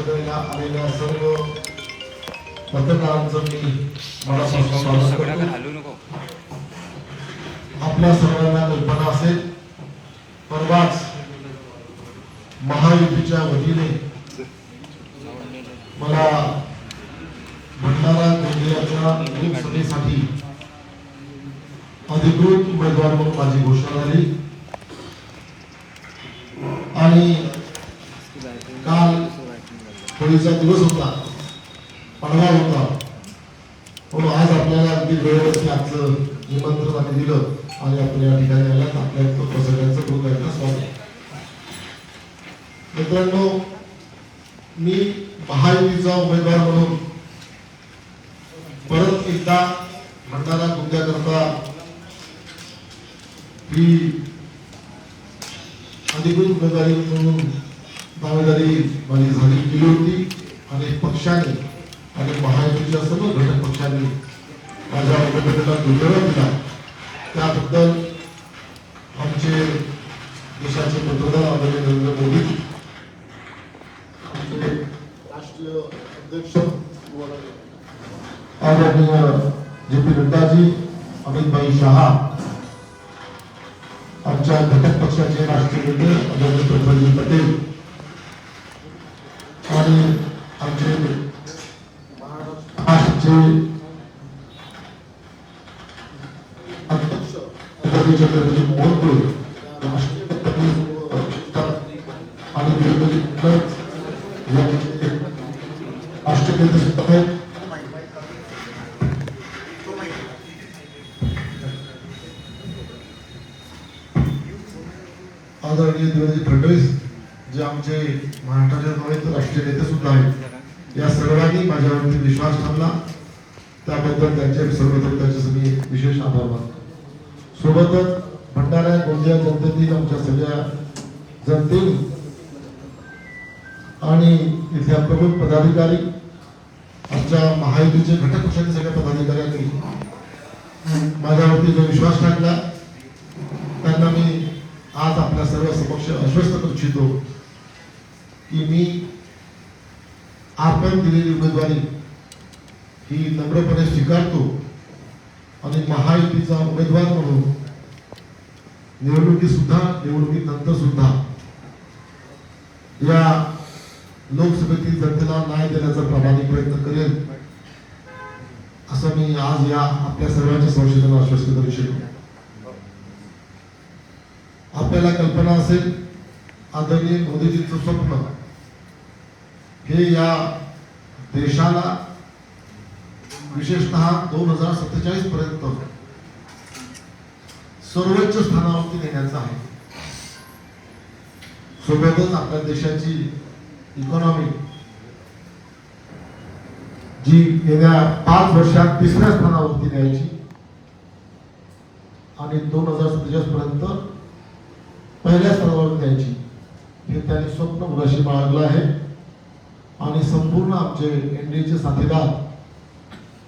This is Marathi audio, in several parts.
परिषदेला आलेल्या सर्व पत्रकारांचं मी मनापासून आपल्या सर्वांना कल्पना असेल परवाच महायुतीच्या वतीने मला भंडारा गोंदियाच्या लोकसभेसाठी अधिकृत उमेदवार म्हणून माझी घोषणा झाली. आणि होळीचा दिवस होता. पडवा होता. म्हणून आज आपल्याला अगदी वेळेवरती आजचं निमंत्रण आम्ही दिलं आणि आपण या ठिकाणी आल्यात आपल्या इथं सगळ्यांचं पुन्हा स्वागत. मित्रांनो मी महायुतीचा उमेदवार म्हणून परत एकदा भंडारा गोंदियाकरता ही अधिकृत उमेदवारी म्हणून दावेदारी माझी झाली केली होती. आणि पक्षाने आणि महायुतीच्या सर्व घटक पक्षांनी माझ्या उमेदवारीला दुर्दैव दिला. त्याबद्दल आमचे देशाचे पंतप्रधान आदरणीय नरेंद्र मोदी. आमचे राष्ट्रीय अध्यक्ष आदरणीय जे पी नड्डाजी अमितभाई शहा आमच्या घटक पक्षाचे राष्ट्रीय नेते आदरणीय प्रफुल्लजी पटेल आणि आमचे महाराष्ट्राचे अध्यक्ष छत्रपती छत्रपती आणि आदरणीय देवेंद्र फडणवीस जे आमचे महाराष्ट्राचे नव्हे तर राष्ट्रीय नेते सुद्धा आहेत या सर्वांनी माझ्यावरती विश्वास ठेवला. त्याबद्दल त्यांचे सर्व त्यांचे मी विशेष आभार मानतो सोबतच भंडारा गोंदिया जनतेतील आमच्या सगळ्या जनतेने आणि इथल्या प्रमुख पदाधिकारी आमच्या महायुतीचे घटक पक्षाचे सगळ्या पदाधिकाऱ्यांनी माझ्यावरती जो विश्वास टाकला त्यांना मी आज आपल्या सर्व समक्ष आश्वस्त करू इच्छितो की मी आपण दिलेली उमेदवारी ही नम्रपणे स्वीकारतो. आणि महायुतीचा उमेदवार म्हणून निवडणुकी सुद्धा निवडणुकीनंतर सुद्धा या लोकसभेतील जनतेला न्याय देण्याचा प्रामाणिक प्रयत्न करेल असं मी आज या आपल्या सर्वांच्या संशोधन आश्वस्त करू शकतो आपल्याला कल्पना असेल आदरणीय मोदीजींचं स्वप्न हे या देशाला विशेषतः दोन हजार सत्तेचाळीस पर्यंत सर्वोच्च स्थानावरती नेण्याचं आहे. सोबतच आपल्या देशाची इकॉनॉमी जी गेल्या पाच वर्षात तिसऱ्या स्थानावरती न्यायची आणि दोन हजार सत्तेचाळीस पर्यंत पहिल्या स्थानावर द्यायची हे त्यांनी स्वप्न मुलाशी बाळगलं आहे. आणि संपूर्ण आमचे एनडीएचे साथीदार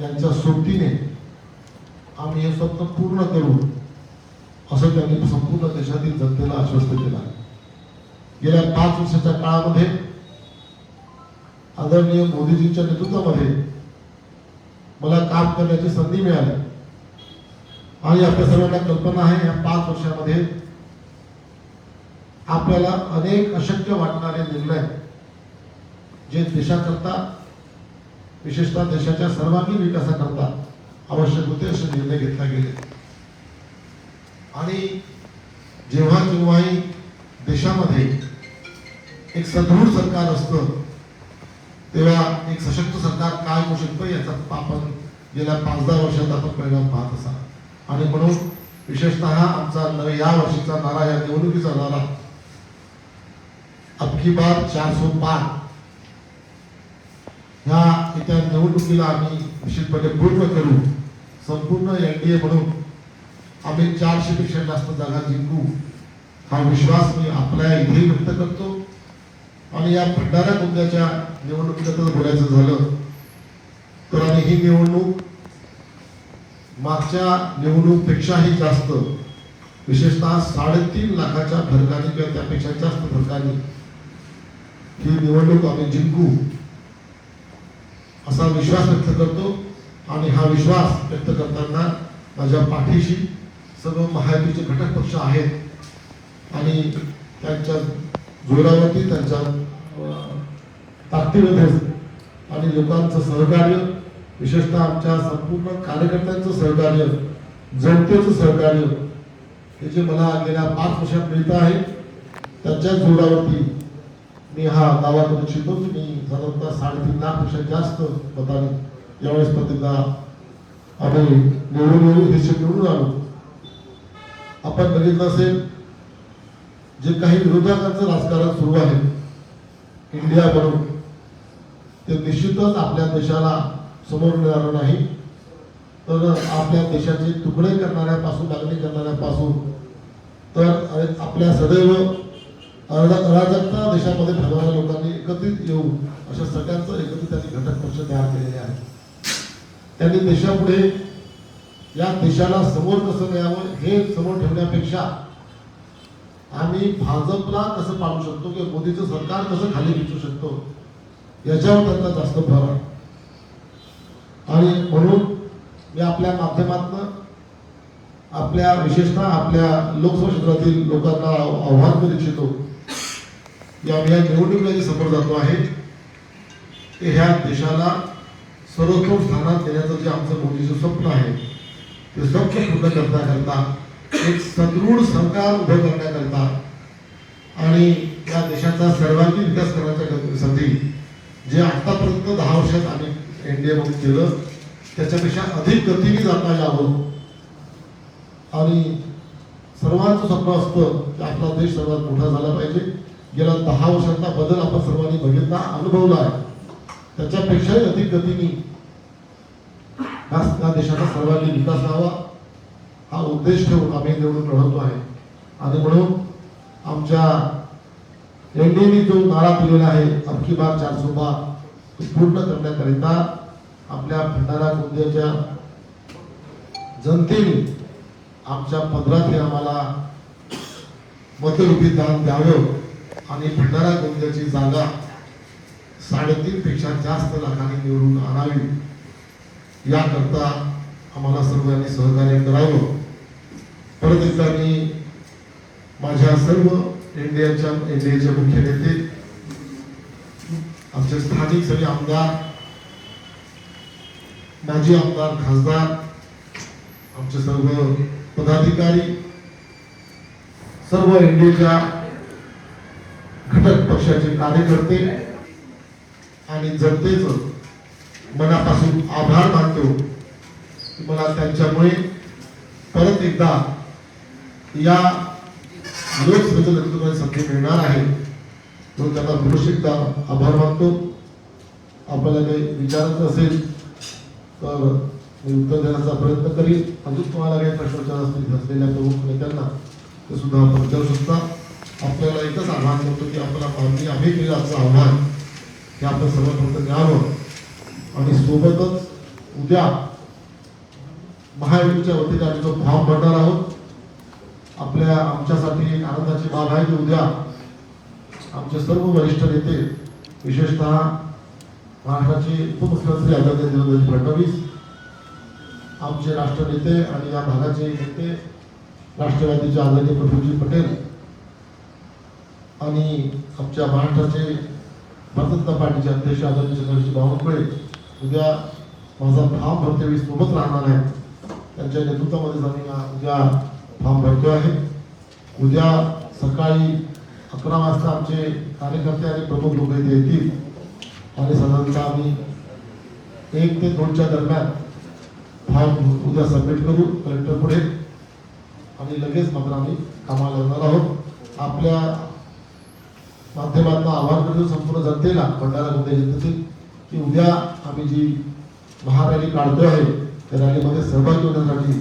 त्यांच्या सोबतीने आम्ही हे स्वप्न पूर्ण करू असं त्यांनी संपूर्ण देशातील जनतेला आश्वस्त केलं आहे. गेल्या पाच वर्षाच्या काळामध्ये आदरणीय मोदीजींच्या नेतृत्वामध्ये मला काम करण्याची संधी मिळाली. आणि आपल्या सर्वांना कल्पना आहे या पाच वर्षामध्ये आपल्याला अनेक अशक्य वाटणारे निर्णय जे देशाकरता विशेषतः देशाच्या सर्वांगीण विकासाकरता आवश्यक होते असे निर्णय घेतले गेले. आणि जेव्हा केव्हाही देशामध्ये एक सदृढ सरकार असतं तेव्हा एक सशक्त सरकार काय होऊ शकतं याचा आपण गेल्या पाच दहा वर्षात आपण परिणाम पाहत असा आणि म्हणून विशेषतः आमचा न- या वर्षीचा नारा या निवडणुकीचा नारा अबकी बार चार सो पाच ह्या येत्या निवडणुकीला आम्ही निश्चितपणे पूर्ण करू. संपूर्ण एन डी ए म्हणून आम्ही चारशे पेक्षा जास्त जागा जिंकू हा विश्वास मी आपल्या इथे व्यक्त करतो. आणि या भंडारा गोंदियाच्या निवडणुकीबद्दल बोलायचं झालं तर आणि ही निवडणूक मागच्या निवडणूकपेक्षाही जास्त विशेषतः साडेतीन लाखाच्या फरकाने किंवा त्यापेक्षा जास्त फरकाने ही निवडणूक आम्ही जिंकू. असा विश्वास व्यक्त करतो आणि हा विश्वास व्यक्त करताना माझ्या पाठीशी सर्व महायुतीचे घटक पक्ष आहेत आणि त्यांच्या जोरावरती त्यांच्या ताकदीमध्ये आणि लोकांचं सहकार्य विशेषतः आमच्या संपूर्ण कार्यकर्त्यांचं सहकार्य जनतेचं सहकार्य हे जे मला गेल्या पाच वर्षात मिळत आहे त्याच्याच जोरावरती मी हा दावा करू इच्छितो की मी साधारणतः साडेतीन लाखपेक्षा जास्त मतांनी यावेळेस प्रतिज्ञा आम्ही निवडून येऊ हे निवडून आलो. आपण बघितलं असेल जे काही विरोधकांचं राजकारण सुरू आहे इंडिया बनवून ते निश्चितच आपल्या देशाला समोर मिळणार नाही. तर आपल्या देशाचे तुकडे करणाऱ्यापासून मागणी करणाऱ्यापासून तर आपल्या सदैव अराजकता देशामध्ये फैलवणाऱ्या लोकांनी एकत्रित येऊन अशा सगळ्यांचं एकत्रित त्यांनी घटक पक्ष तयार केलेले आहेत. त्यांनी देशापुढे या देशाला समोर कसं न्यावं हे समोर ठेवण्यापेक्षा आम्ही भाजपला कसं पाळू शकतो किंवा मोदीचं सरकार कसं खाली खेचू शकतो याच्यावर त्यांचा जास्त भर आहे. आणि म्हणून मी आपल्या माध्यमातून आपल्या विशेषतः आपल्या लोकसभा क्षेत्रातील लोकांना आव्हान करू इच्छितो या या निवडणुकीला जे समोर जातो आहे ते ह्या देशाला सर्वोत्तम स्थानात देण्याचं जे आमचं मोदीचं स्वप्न आहे ते स्वप्न पूर्ण करण्याकरता एक सदृढ सरकार उभं करण्याकरता आणि या देशाचा सर्वांगीण विकास करण्यासाठी जे आतापर्यंत दहा वर्षात आम्ही एनडीए मधून केलं त्याच्यापेक्षा अधिक गतीने जाता यावं. आणि सर्वांचं स्वप्न असतं की आपला देश सर्वात मोठा झाला पाहिजे. गेल्या दहा वर्षांचा बदल आपण सर्वांनी बघितला अनुभवला आहे. त्याच्यापेक्षाही अधिक गतीने या देशाचा सर्वांनी विकास व्हावा. हा उद्देश ठेवून आम्ही निवडून लढवतो आहे. आणि म्हणून आमच्या एनडीएने जो नारा दिलेला आहे अबकी बार चार सोबा तो पूर्ण करण्याकरिता आपल्या भंडारा गोंदियाच्या जनतेने आमच्या पदरात आम्हाला मतरूपी दान द्यावं. आणि भंडारा गोंदियाची जागा साडेतीन पेक्षा जास्त लाखांनी निवडून आणावी. याकरता आम्हाला सर्वांनी सहकार्य करावं. परत एकदा मी माझ्या सर्व इंडियाच्या एनडीएचे मुख्य नेते आमचे स्थानिक सगळे आमदार माजी आमदार खासदार आमचे सर्व पदाधिकारी सर्व एनडीएच्या घटक पक्षाचे कार्यकर्ते आणि जनतेचं मनापासून आभार मानतो. मला त्यांच्यामुळे परत एकदा या लोकसभेचं नेतृत्वाची संधी मिळणार आहे. म्हणून त्यांना पुरुष आभार मानतो. आपल्याला काही विचारायचं असेल तर मी उत्तर देण्याचा प्रयत्न करीन. अजून तुम्हाला काही प्रश्न विचार असतील असलेल्या प्रमुख नेत्यांना ते सुद्धा आपण विचारू शकता. आपल्याला एकच आव्हान करतो की आपल्याला मागणी आम्ही केलं असं आव्हान हे आपण सर्वप्रथम घ्यावं. आणि सोबतच उद्या महायुतीच्या वतीने आम्ही जो फॉर्म भरणार आहोत आपल्या आमच्यासाठी एक आनंदाची बाब आहे की उद्या आमचे सर्व वरिष्ठ नेते विशेषतः महाराष्ट्राचे उपमुख्यमंत्री आदरणीय देवेंद्रजी फडणवीस आमचे राष्ट्रनेते आणि या भागाचे नेते राष्ट्रवादीचे आदरणीय प्रफुल्लजी पटेल आणि आमच्या महाराष्ट्राचे भारतीय जनता पार्टीचे अध्यक्ष आदरणीय चंद्रशेखर बावनकुळे उद्या माझा फॉर्म भरतेवेळी सोबत राहणार आहे त्यांच्या नेतृत्वामध्येच आम्ही उद्या फॉर्म भरतो आहे. उद्या सकाळी अकरा वाजता आमचे कार्यकर्ते आणि प्रमुख लोक इथे येतील. आणि साधारणतः आम्ही एक ते दोनच्या दरम्यान फॉर्म उद्या सबमिट करू कलेक्टर पुढे. आणि लगेच मात्र आम्ही कामाला लागणार आहोत. आपल्या माध्यमातून आव्हान करतो संपूर्ण जनतेला भंडारा गोंदिया जनतेतील की उद्या आम्ही जी महारॅली काढतो आहे त्या रॅलीमध्ये सहभागी होण्यासाठी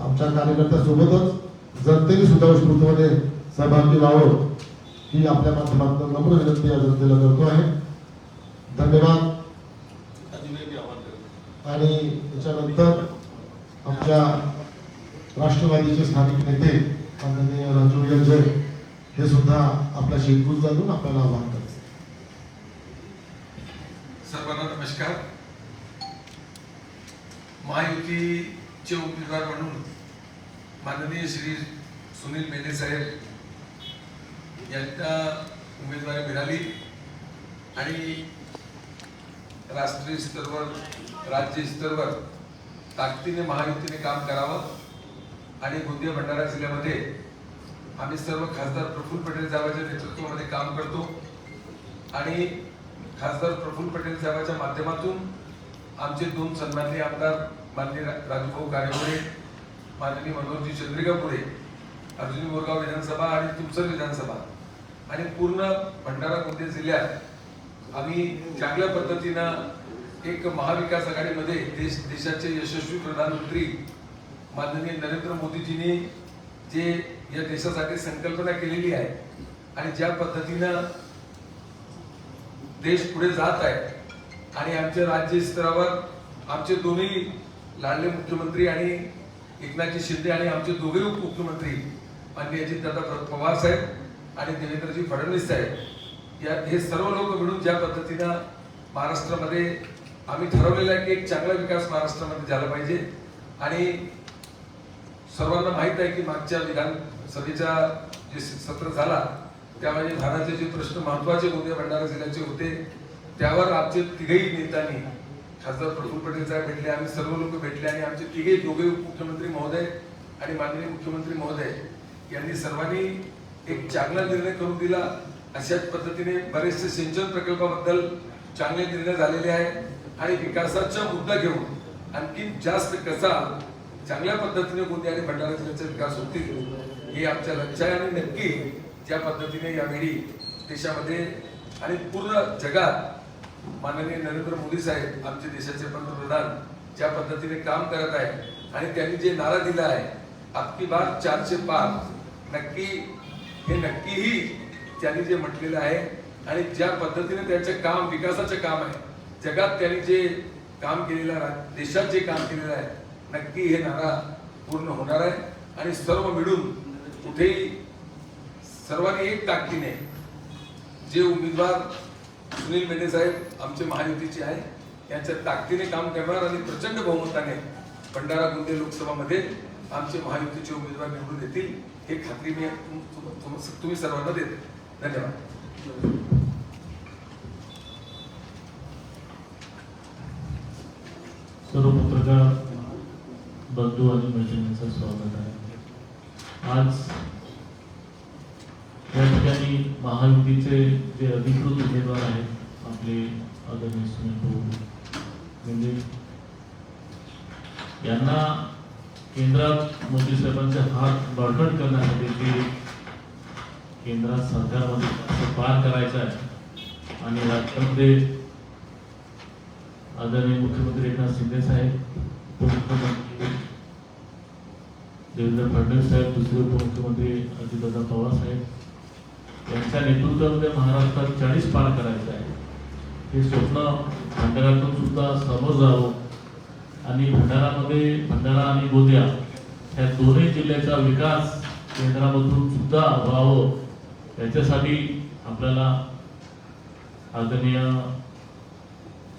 आमच्या कार्यकर्त्यासोबतच जनतेने सुद्धा उत्स्फूर्तपणे सहभागी व्हावं ही आपल्या माध्यमातून नम्र विनंती या जनतेला करतो आहे. धन्यवाद. आणि त्याच्यानंतर आमच्या राष्ट्रवादीचे स्थानिक नेते माननीय राजू जय हे सुद्धा आपल्या शेतकूर जाणून आपल्याला आवाहन सर्वांना नमस्कार. महायुतीचे उमेदवार म्हणून माननीय श्री सुनील मेने साहेब यांना उमेदवारी मिळाली आणि राष्ट्रीय स्तरावर राज्य स्तरावर ताकदीने महायुतीने काम करावं आणि गोंदिया भंडारा जिल्ह्यामध्ये आम्ही सर्व खासदार प्रफुल्ल पटेल साहेबांच्या नेतृत्वामध्ये काम करतो. आणि खासदार प्रफुल्ल पटेल साहेबांच्या माध्यमातून आमचे दोन सन्माननीय आमदार माननीय रा- राजूभाऊ कारेपुरे माननीय मनोहरजी चंद्रिकापुरे अर्जुनी बोरगाव विधानसभा आणि तुमसर विधानसभा आणि पूर्ण भंडारा गोंदिया जिल्ह्यात आम्ही चांगल्या पद्धतीनं एक महाविकास आघाडीमध्ये देश देशाचे यशस्वी प्रधानमंत्री माननीय नरेंद्र मोदीजींनी जे या देशासाठी संकल्पना केलेली आहे आणि ज्या पद्धतीनं देश पुढे जात आहे आणि आमच्या राज्य स्तरावर आमचे दोन्ही लाडले मुख्यमंत्री आणि एकनाथजी शिंदे आणि आमचे दोघे उपमुख्यमंत्री माननीय अजितदादा पवार साहेब आणि देवेंद्रजी फडणवीस साहेब या हे सर्व लोक मिळून ज्या पद्धतीनं महाराष्ट्रामध्ये आम्ही ठरवलेलं आहे की एक चांगला विकास महाराष्ट्रामध्ये झाला पाहिजे. आणि सर्वांना माहीत आहे की मागच्या सभेचा जे सत्र झाला त्यामध्ये भारताचे जे प्रश्न महत्त्वाचे होते भंडारा जिल्ह्याचे होते त्यावर आमचे तिघही नेत्यांनी खासदार प्रफुल्ल पटेल साहेब भेटले आम्ही सर्व लोक भेटले आणि आमचे तिघे दोघे मुख्यमंत्री महोदय आणि माननीय मुख्यमंत्री महोदय यांनी सर्वांनी एक चांगला निर्णय करून दिला. अशाच पद्धतीने बरेचसे सिंचन प्रकल्पाबद्दल चांगले निर्णय झालेले आहे आणि विकासाचा मुद्दा घेऊन आणखी जास्त कसा चांगल्या पद्धतीने गोंदिया आणि भंडारा जिल्ह्याचा विकास होतील हे आमच्या लक्ष आहे आणि नक्की ज्या पद्धतीने यावेळी देशामध्ये आणि पूर्ण जगात माननीय नरेंद्र मोदी साहेब आमचे देशाचे पंतप्रधान ज्या पद्धतीने काम करत आहे आणि त्यांनी जे नारा दिला आहे आपकी बात चारशे पाच नक्की हे नक्कीही त्यांनी जे म्हटलेलं आहे आणि ज्या पद्धतीने त्यांचे काम विकासाचे काम आहे जगात त्यांनी जे काम केलेलं आहे देशात जे काम केलेलं आहे नक्की हे नारा पूर्ण होणार आहे आणि सर्व मिळून कुठेही सर्वांनी एक ताकदीने जे उमेदवार सुनील मेढे साहेब आमचे महायुतीचे आहे यांच्या ताकदीने काम करणार आणि प्रचंड बहुमताने भंडारा गोंदिया लोकसभामध्ये आमचे महायुतीचे उमेदवार निवडून येतील हे खात्री मी तुम्ही सर्वांना देते. धन्यवाद. सर्व पत्रकार बंधू आणि मैत्रिणींचं स्वागत आहे. आज या ठिकाणी महायुतीचे जे अधिकृत उमेदवार आहेत आपले आदरणीय सुनील भाऊ म्हणजे यांना केंद्रात मोदी साहेबांचे हात बळकट करण्यासाठी ते केंद्रात सरकारमध्ये पार करायचं आहे. आणि राज्यामध्ये आदरणीय मुख्यमंत्री एकनाथ शिंदे साहेब उपमुख्यमंत्री देवेंद्र फडणवीस साहेब दुसरे उपमुख्यमंत्री अजितदादा पवार साहेब यांच्या नेतृत्वामध्ये महाराष्ट्रात चाळीस पार करायचं आहे. हे स्वप्न भंडाऱ्यातून सुद्धा समोर जावं आणि भंडारामध्ये भंडारा आणि गोंदिया ह्या दोन्ही जिल्ह्याचा विकास केंद्रामधून सुद्धा व्हावं याच्यासाठी आपल्याला आदरणीय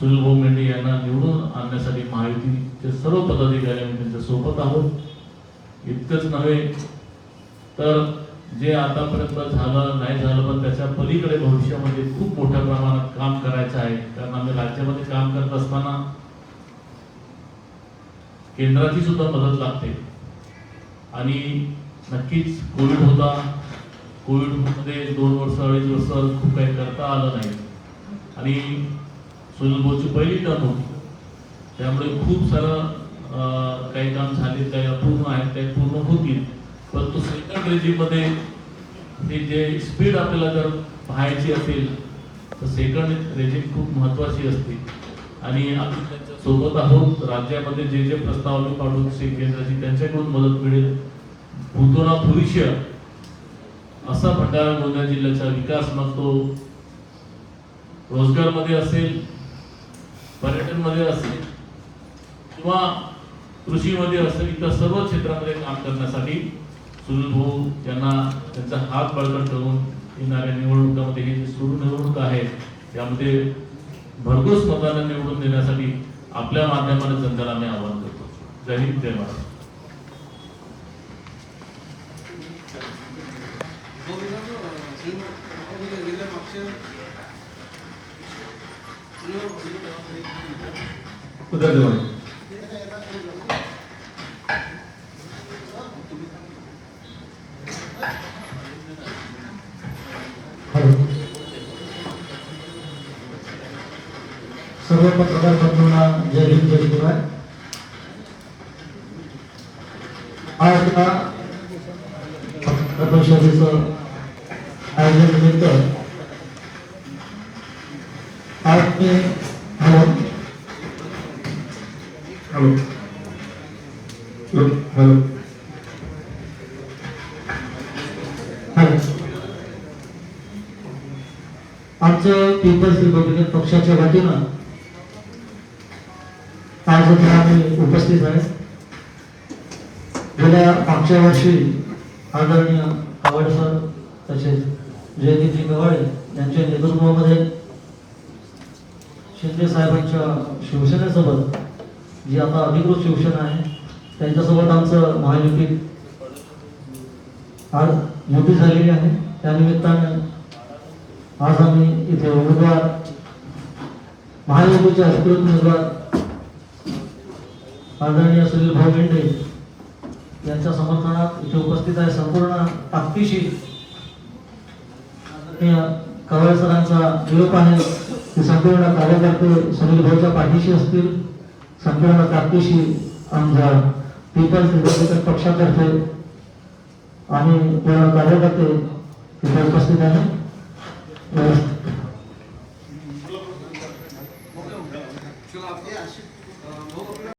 सुनील भाऊ मेंढे यांना निवडून आणण्यासाठी महायुतीचे सर्व पदाधिकारी आम्ही त्यांच्यासोबत आहोत. इतकंच नव्हे. तर जे आतापर्यंत झालं नाही झालं पण त्याच्या पलीकडे भविष्यामध्ये खूप मोठ्या प्रमाणात काम करायचं आहे. कारण आम्ही राज्यामध्ये काम करत असताना केंद्राची सुद्धा मदत लागते. आणि नक्कीच कोविड होता. कोविडमध्ये दोन वर्ष अडीच वर्ष खूप काही करता आलं नाही. आणि सुनील भाऊची पहिली टर्म होती. त्यामुळे खूप सारं काही काम झाले काही अपूर्ण आहेत काही पूर्ण होतील. परंतु सेकंड रेजिममध्ये हे जे स्पीड आपल्याला जर पाहायची असेल तर सेकंड रेजिम खूप महत्वाची असते. आणि आपण त्यांच्यासोबत आहोत. राज्यामध्ये जे जे प्रस्ताव आम्ही काढून केंद्राची त्यांच्याकडून मदत मिळेल. भूतोना भविष्य असा भंडारा गोंदिया जिल्ह्याचा विकास मग तो रोजगारमध्ये असेल पर्यटनमध्ये असेल किंवा कृषीमध्ये असेल इतर सर्व क्षेत्रामध्ये काम करण्यासाठी सुनील भाऊ यांना त्यांचा हात बळकट करून येणाऱ्या निवडणुकामध्ये ही जी सुरू निवडणूक आहे त्यामध्ये भरघोस मताने निवडून देण्यासाठी आपल्या माध्यमाने जनतेला मी आवाहन करतो. जय हिंद जय महाराष्ट्र. धन्यवाद सर्व पत्रकार बंधूंना जय हिंद जय शिवराय आज या पत्रकार परिषदेचं आयोजन निमित्त आज मी हॅलो. हॅलो. हॅलो. आमचं पीपल्स रिपब्लिकन पक्षाच्या वतीनं आज इथे आम्ही उपस्थित आहे गेल्या मागच्या वर्षी आदरणीय कावड सर तसेच जयदीपजी गव्हाळे यांच्या नेतृत्वामध्ये शिंदे साहेबांच्या शिवसेनेसोबत जी आता अधिकृत शिवसेना आहे त्यांच्यासोबत आमचं महायुती आज युती झालेली आहे. त्यानिमित्ताने आज आम्ही इथे उमेदवार महायुतीचे अधिकृत उमेदवार आदरणीय सुनील भाऊ मेंढे यांच्या समर्थनात इथे उपस्थित आहे संपूर्ण ताकदीशी. आदरणीय कवळे सरांचा निरोप आहे. की संपूर्ण कार्यकर्ते सुनील भाऊच्या पाठीशी असतील. संपूर्ण ताकदीशी आमच्या पीपल्स रिपब्लिकन पक्षातर्फे आम्ही पूर्ण कार्यकर्ते तिथे उपस्थित आहे